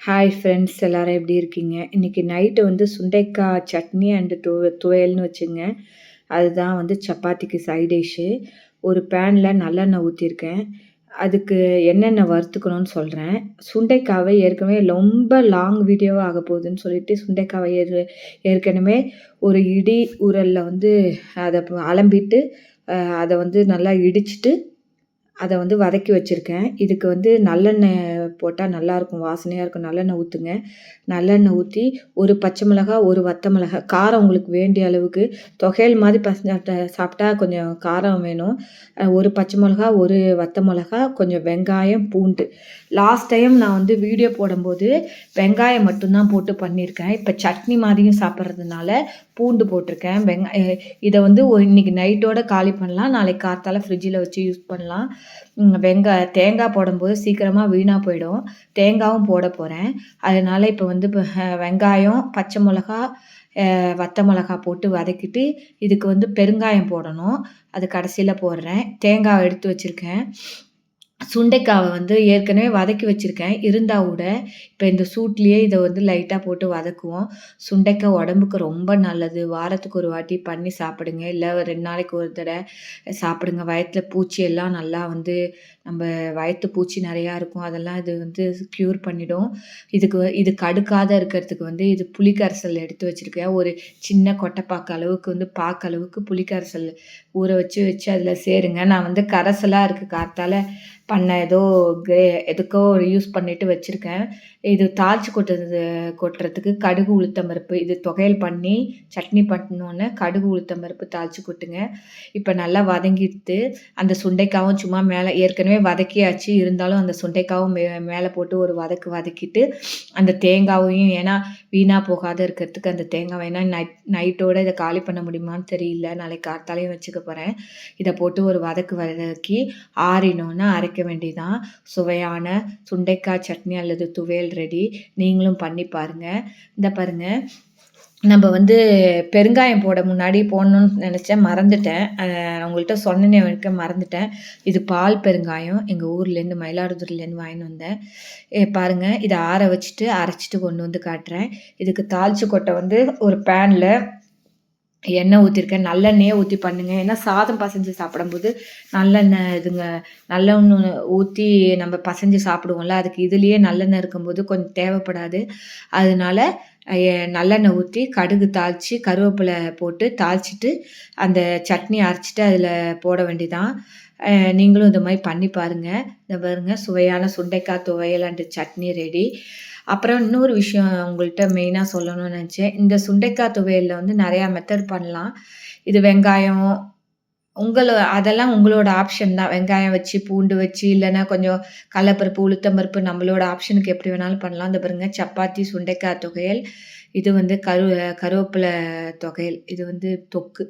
Hi friends எல்லாரும் எப்படி இருக்கீங்க? இன்னைக்கு நைட்டு வந்து சுண்டைக்காய் சட்னி அண்டு து துவையல்னு வச்சுங்க. அதுதான் வந்து சப்பாத்திக்கு சைட் டிஷ்ஷு. ஒரு பேனில் நல்லெண்ணெய் ஊற்றிருக்கேன் அதுக்கு என்னென்ன வறுத்துக்கணும்னு சொல்கிறேன் சுண்டைக்காவை ஏற்கனவே ரொம்ப லாங் வீடியோவா ஆகப்போகுதுன்னு சொல்லிட்டு சுண்டைக்காவை ஏறு ஏற்கனவே ஒரு இடி உரலில் வந்து அதை அலம்பிட்டு அதை வந்து நல்லா இடிச்சிட்டு அதை வந்து வதக்கி வச்சுருக்கேன். இதுக்கு வந்து நல்லெண்ணெய் போட்டால் நல்லாயிருக்கும். வாசனையாக இருக்கும். நல்லெண்ணெய் ஊற்றுங்க நல்லெண்ணெய் ஊற்றி ஒரு பச்சை மிளகா, ஒரு வத்த மிளகா காரம் உங்களுக்கு வேண்டிய அளவுக்கு தொகையல் மாதிரி பசங்க சாப்பிட்டா கொஞ்சம் காரம் வேணும். ஒரு பச்சை மிளகா, ஒரு வத்த மிளகா, கொஞ்சம் வெங்காயம், பூண்டு. லாஸ்ட் டைம் நான் வந்து வீடியோ போடும்போது வெங்காயம் மட்டும் தான் போட்டு பண்ணியிருக்கேன். இப்போ சட்னி மாதிரியும் சாப்பிட்றதுனால பூண்டு போட்டிருக்கேன். வெங்காய இதை வந்து இன்னைக்கு நைட்டோட காலி பண்ணலாம். நாளைக்கு காத்தால ஃப்ரிட்ஜில் வச்சு யூஸ் பண்ணலாம். வெங்காய தேங்காய் போடும்போது சீக்கிரமாக வீணாக போயிடும். தேங்காவும் போட போகிறேன் அதனால் இப்போ வந்து வெங்காயம், பச்சை மிளகா, வத்த மிளகா போட்டு வதக்கிட்டு, இதுக்கு வந்து பெருங்காயம் போடணும். அது கடைசியில் போடுறேன். தேங்காய் எடுத்து வச்சிருக்கேன். சுண்டைக்காவை வந்து ஏற்கனவே வதக்கி வச்சுருக்கேன் இருந்தால் கூட, இப்போ இந்த சூட்லேயே இதை வந்து லைட்டாக போட்டு வதக்குவோம். சுண்டைக்காய் உடம்புக்கு ரொம்ப நல்லது. வாரத்துக்கு ஒரு வாட்டி பண்ணி சாப்பிடுங்க. இல்லை ரெண்டு நாளைக்கு ஒரு தடவை சாப்பிடுங்க. வயத்தில் பூச்சி எல்லாம் நல்லா வந்து நம்ம வயத்து பூச்சி நிறையா இருக்கும். அதெல்லாம் இது வந்து க்யூர் பண்ணிடும். இதுக்கு இது கடுக்காத இருக்கிறதுக்கு வந்து இது புளிக்கரைசல் எடுத்து வச்சுருக்கேன் ஒரு சின்ன கொட்டைப்பாக்கு அளவுக்கு வந்து பாக்கு அளவுக்கு புளிக்கரைசல் ஊற வச்சு வச்சு அதில் சேருங்க. நான் வந்து கரைசலாக இருக்குது காத்தால பண்ண ஏதோ கிரே எதுக்கோ யூஸ் பண்ணிட்டு வச்சுருக்கேன் இது தாளிச்சு கொட்டுறது கொட்டுறதுக்கு கடுகு, உளுத்தம் பருப்பு இது தொகையல் பண்ணி சட்னி பண்ணோன்னே கடுகு, உளுத்தம் பருப்பு தாளிச்சு கொட்டுங்க. இப்போ நல்லா வதங்கிட்டு அந்த சுண்டைக்காவும் சும்மா மேலே ஏற்கனவே வதக்கியாச்சு. இருந்தாலும் அந்த சுண்டைக்காவும் மே மேலே போட்டு ஒரு வதக்கு வதக்கிட்டு, அந்த தேங்காவையும் ஏன்னா வீணாக போகாத இருக்கிறதுக்கு அந்த தேங்காய் ஏன்னா நைட் நைட்டோடு இதை காலி பண்ண முடியுமான்னு தெரியல. நாளைக்கு காத்தாலையும் வச்சுக்க போகிறேன் இதை போட்டு ஒரு வதக்கு வதக்கி ஆறினோன்னா அரைக்க வேண்டியதான். சுவையான சுண்டைக்காய் சட்னி அல்லது துவையல் ரெடி. நீங்களும் பண்ணி பாருங்கள் இந்த பாருங்கள் நம்ம வந்து பெருங்காயம் போட முன்னாடி போடணும்னு நினச்சேன் மறந்துட்டேன். அ உங்கள்ட்ட சொன்னேனே வைக்க மறந்துட்டேன். இது பால் பெருங்காயம். எங்கள் ஊர்லேருந்து மயிலாடுதுறையிலேருந்து வாங்கின்னு வந்தேன். பாருங்கள் இதை ஆற வச்சுட்டு, அரைச்சிட்டு கொண்டு வந்து காட்டுறேன். இதுக்கு தாளிச்சு கொட்டை வந்து ஒரு பேன்ல எண்ணெய் ஊற்றிருக்கேன் நல்லெண்ணெயே ஊற்றி பண்ணுங்க. ஏன்னா சாதம் பசைஞ்சு சாப்பிடும்போது நல்லெண்ணெய் இதுங்க நல்லெண்ணெய் ஊற்றி நம்ம பசைஞ்சு சாப்பிடுவோம்ல, அதுக்கு இதுலேயே நல்லெண்ணெய் இருக்கும்போது கொஞ்சம் தேவைப்படாது. அதனால எ நல்லெண்ணெய் ஊற்றி கடுகு தாளிச்சு, கருவேப்பிலை போட்டு தாளிச்சிட்டு அந்த சட்னி அரைச்சிட்டு அதில் போட வேண்டியதான். நீங்களும் இந்த மாதிரி பண்ணி பாருங்க. இந்த பாருங்கள் சுவையான சுண்டைக்காய் துவையல் அண்ட் சட்னி ரெடி. அப்புறம் இன்னொரு விஷயம் உங்கள்கிட்ட மெயினாக சொல்லணும்னு நினச்சேன் இந்த சுண்டைக்காய் துவையலில் வந்து நிறையா மெத்தட் பண்ணலாம். இது வெங்காயம் உங்களோ அதெல்லாம் உங்களோட ஆப்ஷன் தான். வெங்காயம் வச்சு, பூண்டு வச்சு, இல்லைன்னா கொஞ்சம் கடலப்பருப்பு, உளுத்தம் பருப்பு நம்மளோட ஆப்ஷனுக்கு எப்படி வேணாலும் பண்ணலாம். இந்த பாருங்க சப்பாத்தி, சுண்டைக்காய் தொகையல் இது வந்து கரு கருவேப்பிலை தொகையல். இது வந்து தொக்கு.